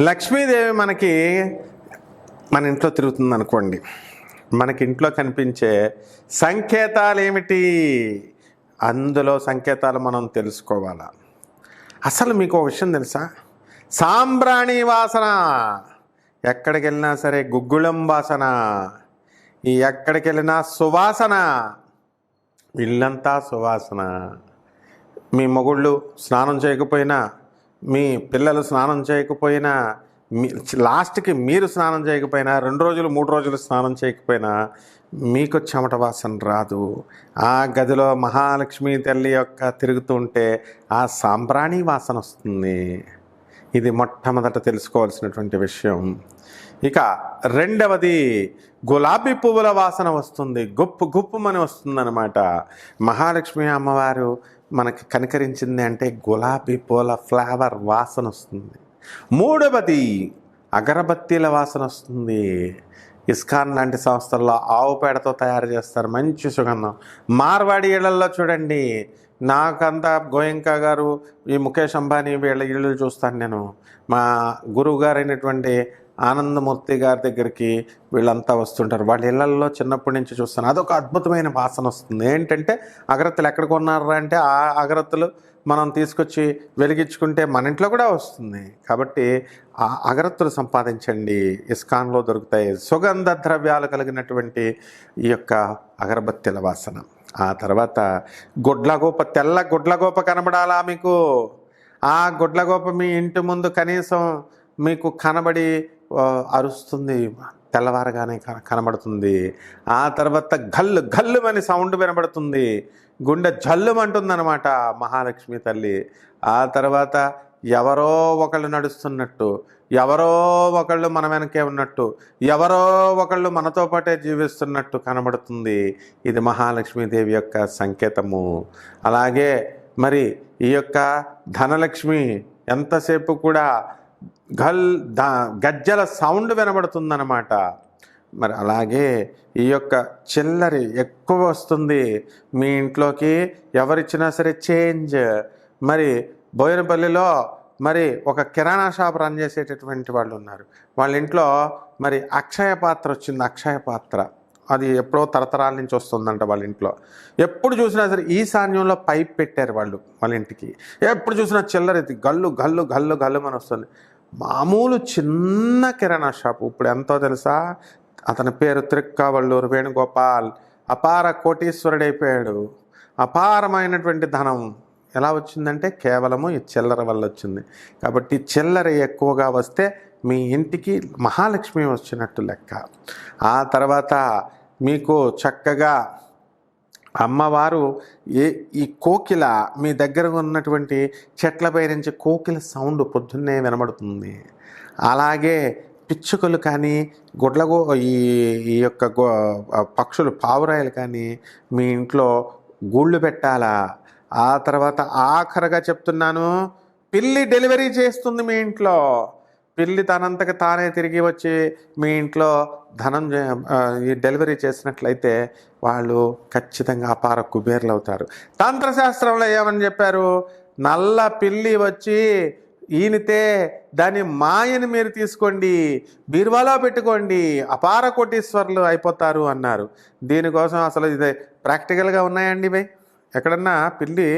లక్ష్మీదేవి మనకి మన ఇంట్లో తిరుగుతుంది అనుకోండి. మనకి ఇంట్లో కనిపించే సంకేతాలు ఏమిటి? అందులో సంకేతాలు మనం తెలుసుకోవాలా? అసలు మీకు ఒక విషయం తెలుసా? సాంబ్రాణి వాసన. ఎక్కడికి వెళ్ళినా సరే గుగ్గుళం వాసన. ఈ ఎక్కడికి వెళ్ళినా సువాసన. ఇల్లంతా సువాసన. మీ మొగుళ్ళు స్నానం చేయకపోయినా మీ పిల్లలు స్నానం చేయకపోయినా మీ లాస్ట్కి మీరు స్నానం చేయకపోయినా రెండు రోజులు మూడు రోజులు స్నానం చేయకపోయినా మీకు చెమట వాసన రాదు. ఆ గదిలో మహాలక్ష్మి తల్లి యొక్క తిరుగుతుంటే ఆ సాంబ్రాణి వాసన వస్తుంది. ఇది మొట్టమొదట తెలుసుకోవాల్సినటువంటి విషయం. ఇక రెండవది గులాబీ పువ్వుల వాసన వస్తుంది. గుప్పు గుప్పుమని వస్తుందన్నమాట. మహాలక్ష్మి అమ్మవారు మనకి కనికరించింది అంటే గులాబీ పూల ఫ్లేవర్ వాసన వస్తుంది. మూడవది అగరబత్తీల వాసన వస్తుంది. ఇస్కాన్ లాంటి సంస్థల్లో ఆవు పేడతో తయారు చేస్తారు. మంచి సుగంధం. మార్వాడి ఇళ్ళలో చూడండి. నాకంతా గోయంకా గారు ఈ ముఖేష్ అంబానీ వీళ్ళ ఇళ్ళు చూస్తాను నేను. మా గురువు గారైనటువంటి ఆనందమూర్తి గారి దగ్గరికి వీళ్ళంతా వస్తుంటారు. వాళ్ళ ఇళ్ళలో చిన్నప్పటి నుంచి చూస్తాను. అదొక అద్భుతమైన వాసన వస్తుంది. ఏంటంటే అగరత్తులు ఎక్కడ కొన్నారా అంటే ఆ అగరత్తులు మనం తీసుకొచ్చి వెలిగించుకుంటే మన ఇంట్లో కూడా వస్తుంది. కాబట్టి ఆ అగరత్తులు సంపాదించండి. ఇస్కాన్లో దొరుకుతాయి. సుగంధ ద్రవ్యాలు కలిగినటువంటి ఈ యొక్క అగరబత్తిల వాసన. ఆ తర్వాత గుడ్లగోప తెల్ల గుడ్లగోప కనబడాలా మీకు? ఆ గుడ్లగోప మీ ఇంటి ముందు కనీసం మీకు కనబడి అరుస్తుంది తెల్లవారగానే కన- కనబడుతుంది. ఆ తర్వాత గల్లు గల్లు అని సౌండ్ వినబడుతుంది. గుండె జల్లుమంటుందన్నమాట మహాలక్ష్మి తల్లి. ఆ తర్వాత ఎవరో ఒకళ్ళు నడుస్తున్నట్టు ఎవరో ఒకళ్ళు మన వెనకే ఉన్నట్టు ఎవరో ఒకళ్ళు మనతో పాటే జీవిస్తున్నట్టు కనబడుతుంది. ఇది మహాలక్ష్మీదేవి యొక్క సంకేతము. అలాగే మరి ఈ యొక్క ధనలక్ష్మి ఎంతసేపు కూడా గల్ దా గజ్జల సౌండ్ వినబడుతుందన్నమాట. మరి అలాగే ఈ యొక్క చిల్లరి ఎక్కువ వస్తుంది. మీ ఇంట్లోకి ఎవరిచ్చినా సరే చేంజ్. మరి బోయినపల్లిలో మరి ఒక కిరాణా షాప్ రన్ చేసేటటువంటి వాళ్ళు ఉన్నారు. వాళ్ళ ఇంట్లో మరి అక్షయ పాత్ర వచ్చింది అక్షయ పాత్ర. అది ఎప్పుడో తరతరాల నుంచి వస్తుందంట వాళ్ళ ఇంట్లో. ఎప్పుడు చూసినా సరే ఈశాన్యంలో పైప్ పెట్టారు వాళ్ళు వాళ్ళ ఇంటికి. ఎప్పుడు చూసినా చిల్లర గల్లు గల్లు గల్లు గల్లు అని వస్తుంది. మామూలు చిన్న కిరాణా షాపు. ఇప్పుడు ఎంతో తెలుసా? అతని పేరు త్రిక్కావళ్ళూరు వేణుగోపాల్. అపార కోటీశ్వరుడైపోయాడు అపారమైనటువంటి ధనం. ఎలా వచ్చిందంటే కేవలము ఈ చిల్లర వల్ల వచ్చింది. కాబట్టి చిల్లర ఎక్కువగా వస్తే మీ ఇంటికి మహాలక్ష్మి వచ్చినట్టు లెక్క. ఆ తర్వాత మీకు చక్కగా అమ్మవారు ఏ ఈ కోకిల మీ దగ్గర ఉన్నటువంటి చెట్లపై నుంచి కోకిల సౌండ్ పొద్దున్నే వినబడుతుంది. అలాగే పిచ్చుకలు కానీ గుడ్లగో ఈ ఈ యొక్క గో పక్షులు పావురాయలు కానీ మీ ఇంట్లో గూళ్ళు పెట్టాలా? ఆ తర్వాత ఆఖరగా చెప్తున్నాను పిల్లి డెలివరీ చేస్తుంది మీ ఇంట్లో. పిల్లి తనంతకు తానే తిరిగి వచ్చి మీ ఇంట్లో ధనం ఈ డెలివరీ చేసినట్లయితే వాళ్ళు ఖచ్చితంగా అపార కుబేర్లు అవుతారు తంత్రశాస్త్రంలో ఏమని చెప్పారు? నల్ల పిల్లి వచ్చి ఈనితే దాని మాయని మీరు తీసుకోండి బీరువాలో పెట్టుకోండి అపార కోటీశ్వర్లు అయిపోతారు అన్నారు. దీనికోసం అసలు ఇది ప్రాక్టికల్గా ఉన్నాయండి ఇవి ఎక్కడన్నా పిల్లి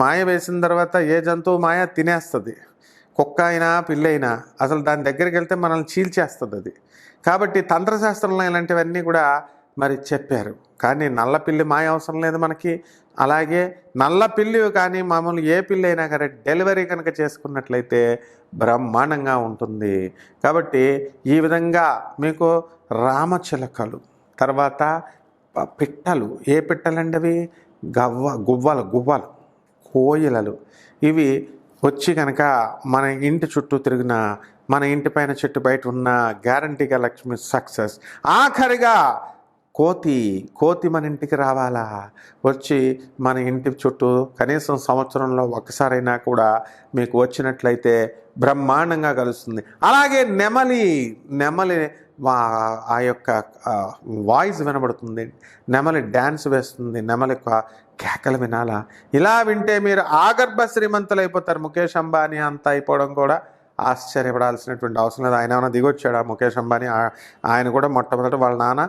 మాయ వేసిన తర్వాత ఏ జంతువు మాయ తినేస్తుంది. కుక్క అయినా పిల్లైనా అసలు దాని దగ్గరికి వెళ్తే మనల్ని చీల్చేస్తుంది అది. కాబట్టి తంత్రశాస్త్రంలో ఇలాంటివన్నీ కూడా మరి చెప్పారు. కానీ నల్ల పిల్లి మాయ అవసరం లేదు మనకి. అలాగే నల్ల పిల్లి కానీ మామూలు ఏ పిల్లి అయినా కానీ డెలివరీ కనుక చేసుకున్నట్లయితే బ్రహ్మాండంగా ఉంటుంది. కాబట్టి ఈ విధంగా మీకు రామచిలకలు తర్వాత పిట్టలు. ఏ పిట్టలండి అవి? గవ్వ గువ్వలు గువ్వలు కోయిలలు. ఇవి వచ్చి కనుక మన ఇంటి చుట్టూ తిరిగిన మన ఇంటి పైన చెట్టు బయట ఉన్న గ్యారంటీగా లక్ష్మి సక్సెస్ ఆఖరిగా కోతి కోతి మన ఇంటికి రావాలా? వచ్చి మన ఇంటి చుట్టూ కనీసం సంవత్సరంలో ఒక్కసారైనా కూడా మీకు వచ్చినట్లయితే బ్రహ్మాండంగా కలుస్తుంది. అలాగే నెమలి నెమలి ఆ యొక్క వాయిస్ వినబడుతుంది నెమలి డ్యాన్స్ వేస్తుంది నెమలి కేకలు వినాలా? ఇలా వింటే మీరు ఆగర్భ శ్రీమంతులు అయిపోతారు ముఖేష్ అంబానీ అంత అయిపోవడం కూడా ఆశ్చర్యపడాల్సినటువంటి అవసరం లేదు. ఆయన ఏమైనా దిగొచ్చాడా ముఖేష్ అంబానీ? ఆయన కూడా మొట్టమొదట వాళ్ళ నాన్న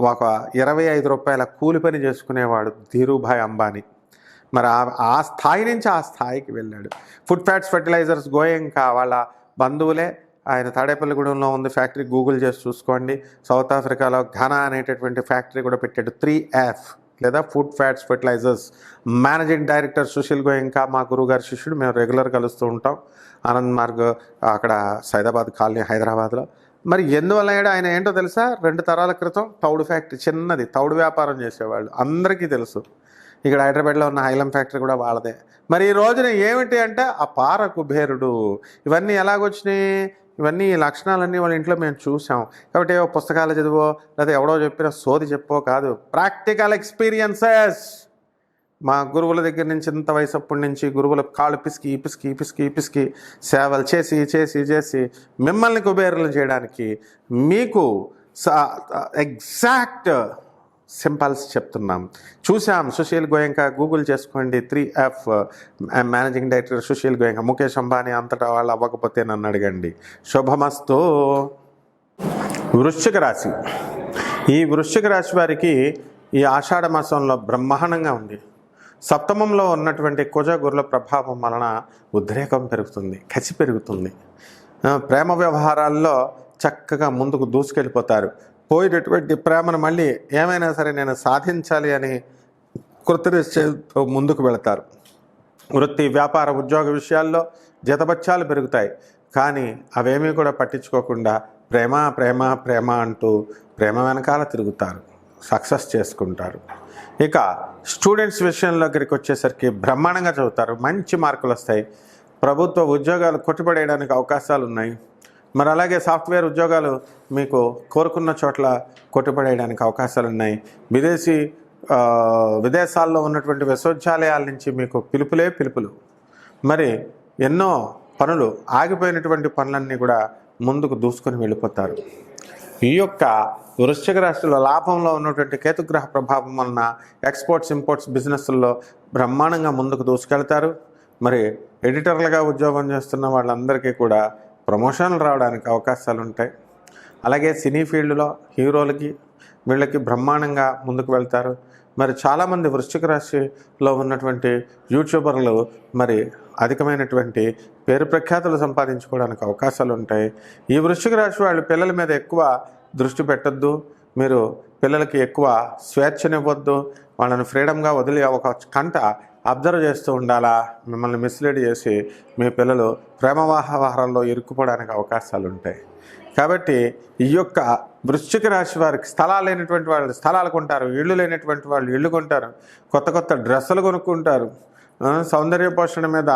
ఒక ఇరవై ఐదు రూపాయల కూలి పని చేసుకునేవాడు ధీరుభాయ్ అంబానీ. మరి ఆ ఆ స్థాయి నుంచి ఆ స్థాయికి వెళ్ళాడు. ఫుడ్ ఫ్యాట్స్ ఫర్టిలైజర్స్ గోయంకా వాళ్ళ బంధువులే ఆయన తాడేపల్లిగూడెంలో ఉంది. ఫ్యాక్టరీ గూగుల్ చేసి చూసుకోండి. సౌత్ ఆఫ్రికాలో ఘనా అనేటటువంటి ఫ్యాక్టరీ కూడా పెట్టాడు. త్రీ ఎఫ్ లేదా food fats fertilisers. Managing director Sushil Goenka మా గురుగారి శిష్యుడు. మేము రెగ్యులర్ కలుస్తూ ఉంటాం. ఆనంద్ మార్గ్ అక్కడ సైదాబాద్ కాలనీ హైదరాబాద్లో. మరి ఎందువల్ల అయ్యాడు ఆయన ఏంటో తెలుసా? రెండు తరాల క్రితం తౌడు ఫ్యాక్టరీ చిన్నది. తౌడు వ్యాపారం చేసేవాళ్ళు. అందరికీ తెలుసు. ఇక్కడ హైదరాబాద్లో ఉన్న హైలం ఫ్యాక్టరీ కూడా వాళ్ళదే. మరి ఈ రోజున ఏమిటి అంటే ఆ పార కుబేరుడు. ఇవన్నీ ఎలాగొచ్చినాయి? ఇవన్నీ ఈ లక్షణాలన్నీ వాళ్ళ ఇంట్లో మేము చూసాం కాబట్టి ఏవో పుస్తకాలు చదివో లేదా ఎవడో చెప్పిన సోది చెప్పో కాదు. ప్రాక్టికల్ ఎక్స్పీరియన్సెస్ మా గురువుల దగ్గర నుంచి ఇంత వయసు అప్పటి నుంచి గురువుల కాళ్ళు పిసికి పిసికి పిసికి పిసికి సేవలు చేసి చేసి చేసి మిమ్మల్ని కుబేరులు చేయడానికి మీకు ఎగ్జాక్ట్ సింపల్స్ చెప్తున్నాం. చూసాం సుశీల్ గోయంక గూగుల్ చేసుకోండి three F managing director Sushil Goenka. Mukesh Ambani అంతటా వాళ్ళు అవ్వకపోతే నన్ను అడగండి. శుభమస్తు. వృశ్చిక రాశి. ఈ వృశ్చిక రాశి వారికి ఈ ఆషాఢ మాసంలో బ్రహ్మాండంగా ఉంది. సప్తమంలో ఉన్నటువంటి కుజగురుల ప్రభావం వలన ఉద్రేకం పెరుగుతుంది కసి పెరుగుతుంది. ప్రేమ వ్యవహారాల్లో చక్కగా ముందుకు దూసుకెళ్ళిపోతారు. పోయినటువంటి ప్రేమను మళ్ళీ ఏమైనా సరే నేను సాధించాలి అని కృతనిశ్చయంతో ముందుకు వెళతారు. వృత్తి వ్యాపార ఉద్యోగ విషయాల్లో జతబత్యాలు పెరుగుతాయి. కానీ అవేమీ కూడా పట్టించుకోకుండా ప్రేమ ప్రేమ ప్రేమ అంటూ ప్రేమ వెనకాల తిరుగుతారు. సక్సెస్ చేసుకుంటారు. ఇక స్టూడెంట్స్ విషయంలో దగ్గరికి వచ్చేసరికి బ్రహ్మాండంగా చదువుతారు. మంచి మార్కులు వస్తాయి. ప్రభుత్వ ఉద్యోగాలు కొట్టుపడేయడానికి అవకాశాలు ఉన్నాయి. మరి అలాగే సాఫ్ట్వేర్ ఉద్యోగాలు మీకు కోరుకున్న చోట్ల కొట్టుపడేయడానికి అవకాశాలు ఉన్నాయి విదేశీ విదేశాల్లో ఉన్నటువంటి విశ్వవిద్యాలయాల నుంచి మీకు పిలుపులే పిలుపులు. మరి ఎన్నో పనులు ఆగిపోయినటువంటి పనులన్నీ కూడా ముందుకు దూసుకొని వెళ్ళిపోతారు. ఈ యొక్క వృశ్చిక రాశిలో లాభంలో ఉన్నటువంటి కేతుగ్రహ ప్రభావం వలన ఎక్స్పోర్ట్స్ ఇంపోర్ట్స్ బిజినెస్ల్లో బ్రహ్మాండంగా ముందుకు దూసుకెళ్తారు. మరి ఎడిటర్లుగా ఉద్యోగం చేస్తున్న వాళ్ళందరికీ కూడా ప్రమోషన్లు రావడానికి అవకాశాలు ఉంటాయి. అలాగే సినీ ఫీల్డ్లో హీరోలకి వీళ్ళకి బ్రహ్మాండంగా ముందుకు వెళ్తారు. మరి చాలామంది వృశ్చిక రాశిలో ఉన్నటువంటి యూట్యూబర్లు మరి అధికమైనటువంటి పేరు ప్రఖ్యాతులు సంపాదించుకోవడానికి అవకాశాలు ఉంటాయి. ఈ వృశ్చిక రాశి వాళ్ళు పిల్లల మీద ఎక్కువ దృష్టి పెట్టద్దు. మీరు పిల్లలకి ఎక్కువ స్వేచ్ఛనివ్వద్దు. వాళ్ళని ఫ్రీడమ్గా వదిలి ఒక కంట అబ్జర్వ్ చేస్తూ ఉండాలా? మిమ్మల్ని మిస్లీడ్ చేసి మీ పిల్లలు ప్రేమ వ్యవహారాల్లో ఇరుక్కుపోవడానికి అవకాశాలు ఉంటాయి కాబట్టి ఈ యొక్క వృశ్చిక రాశి వారికి స్థలాలు లేనటువంటి వాళ్ళు స్థలాలు కొంటారు ఇళ్ళు లేనటువంటి వాళ్ళు ఇళ్ళు కొంటారు కొత్త కొత్త డ్రెస్సులు కొనుక్కుంటారు. సౌందర్య పోషణ మీద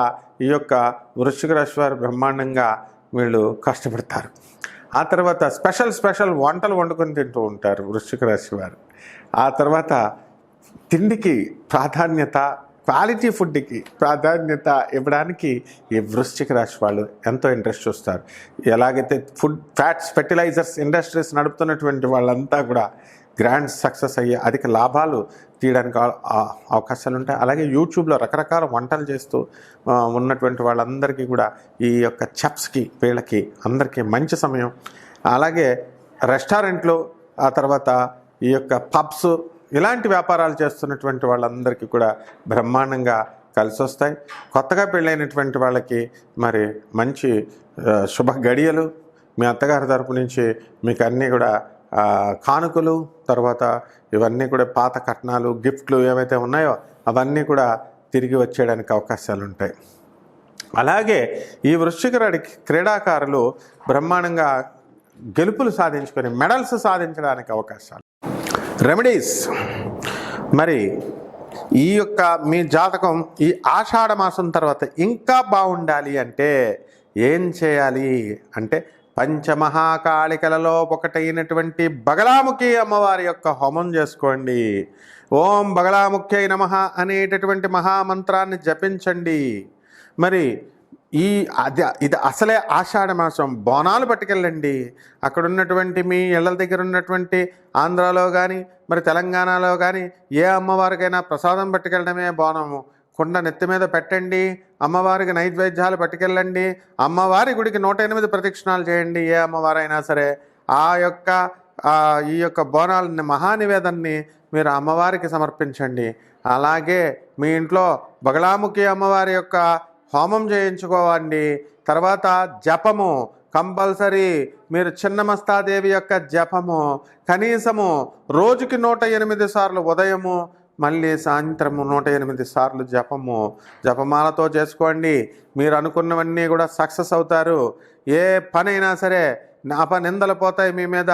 ఈ యొక్క వృశ్చిక రాశి వారు బ్రహ్మాండంగా వీళ్ళు కష్టపడతారు. ఆ తర్వాత స్పెషల్ స్పెషల్ వంటలు వండుకొని తింటూ ఉంటారు వృశ్చిక రాశి వారు. ఆ తర్వాత తిండికి ప్రాధాన్యత క్వాలిటీ ఫుడ్కి ప్రాధాన్యత ఇవ్వడానికి ఈ వృశ్చిక రాశి వాళ్ళు ఎంతో ఇంట్రెస్ట్ చూస్తారు. ఎలాగైతే ఫుడ్ ఫ్యాట్స్ ఫెర్టిలైజర్స్ ఇండస్ట్రీస్ నడుపుతున్నటువంటి వాళ్ళంతా కూడా గ్రాండ్ సక్సెస్ అయ్యే అధిక లాభాలు తీయడానికి అవకాశాలు ఉంటాయి. అలాగే యూట్యూబ్లో రకరకాల వంటలు చేస్తూ ఉన్నటువంటి వాళ్ళందరికీ కూడా ఈ యొక్క చెప్స్కి వీళ్ళకి అందరికీ మంచి సమయం. అలాగే రెస్టారెంట్లు ఆ తర్వాత ఈ యొక్క పబ్స్ ఇలాంటి వ్యాపారాలు చేస్తున్నటువంటి వాళ్ళందరికీ కూడా బ్రహ్మాండంగా కలిసి వస్తాయి కొత్తగా పెళ్ళైనటువంటి వాళ్ళకి మరి మంచి శుభ గడియలు. మీ అత్తగారి తరపు నుంచి మీకు అన్నీ కూడా కానుకలు తర్వాత ఇవన్నీ కూడా పాత కట్నాలు గిఫ్ట్లు ఏవైతే ఉన్నాయో అవన్నీ కూడా తిరిగి వచ్చేయడానికి అవకాశాలు ఉంటాయి అలాగే ఈ వృశ్చిక క్రీడాకారులు బ్రహ్మాండంగా గెలుపులు సాధించుకొని మెడల్స్ సాధించడానికి అవకాశాలు. రెమెడీస్. మరి ఈ యొక్క మీ జాతకం ఈ ఆషాఢ మాసం తర్వాత ఇంకా బాగుండాలి అంటే ఏం చేయాలి? అంటే పంచమహాకాళికలలో ఒకటైనటువంటి బగలాముఖి అమ్మవారి యొక్క హోమం చేసుకోండి. ఓం బగలాముఖ్యై నమ అనేటటువంటి మహామంత్రాన్ని జపించండి. మరి ఈ అది ఇది అసలే ఆషాఢ మాసం. బోనాలు పట్టుకెళ్ళండి. అక్కడ ఉన్నటువంటి మీ ఇళ్ళ దగ్గర ఉన్నటువంటి ఆంధ్రాలో కానీ మరి తెలంగాణలో కానీ ఏ అమ్మవారికైనా ప్రసాదం పట్టుకెళ్ళడమే బోనము. కుండ నెత్తి మీద పెట్టండి. అమ్మవారికి నైవేద్యాలు పట్టుకెళ్ళండి. అమ్మవారి గుడికి నూట ఎనిమిది ప్రదక్షిణాలు చేయండి. ఏ అమ్మవారైనా సరే ఆ యొక్క ఈ యొక్క బోనాలని మహానివేదన్ని మీరు అమ్మవారికి సమర్పించండి. అలాగే మీ ఇంట్లో బగలాముఖి అమ్మవారి యొక్క హోమం చేయించుకోవండి. తర్వాత జపము కంపల్సరీ. మీరు చిన్నమస్తాదేవి యొక్క జపము. కనీసము రోజుకి నూట ఎనిమిది సార్లు ఉదయము మళ్ళీ సాయంత్రము నూట ఎనిమిది సార్లు జపము. జపమాలతో చేసుకోండి. మీరు అనుకున్నవన్నీ కూడా సక్సెస్ అవుతారు. ఏ పనైనా సరే అపనిందలు పోతాయి మీ మీద.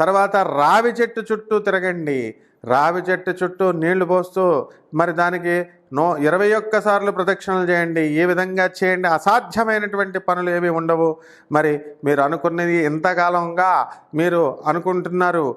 తర్వాత రావి చెట్టు చుట్టూ తిరగండి. రావి చెట్టు చుట్టూ నీళ్ళు పోస్తూ మరి దానికి నో ఇరవై ఒక్క సార్లు ప్రదక్షిణలు చేయండి. ఏ విధంగా చేయండి. అసాధ్యమైనటువంటి పనులు ఏవి ఉండవు. మరి మీరు అనుకున్నది ఇంతకాలంగా మీరు అనుకుంటున్నారు.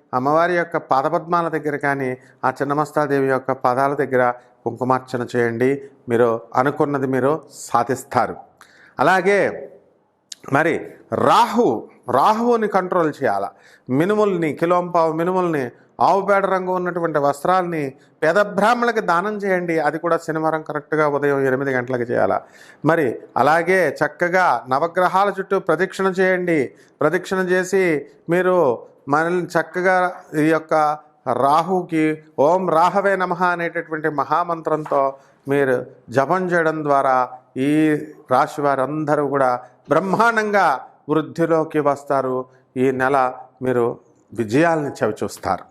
అమ్మవారి యొక్క పాదపద్మాల దగ్గర కానీ ఆ చిన్నమస్తాదేవి యొక్క పాదాల దగ్గర కుంకుమార్చన చేయండి. మీరు అనుకున్నది మీరు సాధిస్తారు. అలాగే మరి రాహు రాహువుని కంట్రోల్ చేయాల? మినుముల్ని కిలోంపావు మినుముల్ని ఆవు పేడ రంగు ఉన్నటువంటి వస్త్రాల్ని పేద బ్రాహ్మణులకి దానం చేయండి. అది కూడా శనివారం కరెక్ట్గా ఉదయం ఎనిమిది గంటలకు చేయాల? మరి అలాగే చక్కగా నవగ్రహాల చుట్టూ ప్రదక్షిణ చేయండి. ప్రదక్షిణ చేసి మీరు మనల్ని చక్కగా ఈ యొక్క రాహుకి ఓం రాహవే నమ అనేటటువంటి మహామంత్రంతో మీరు జపం చేయడం ద్వారా ఈ రాశి వారందరూ కూడా బ్రహ్మాండంగా వృద్ధిలోకి వస్తారు. ఈ నెల మీరు విజయాల్ని చవిచూస్తారు.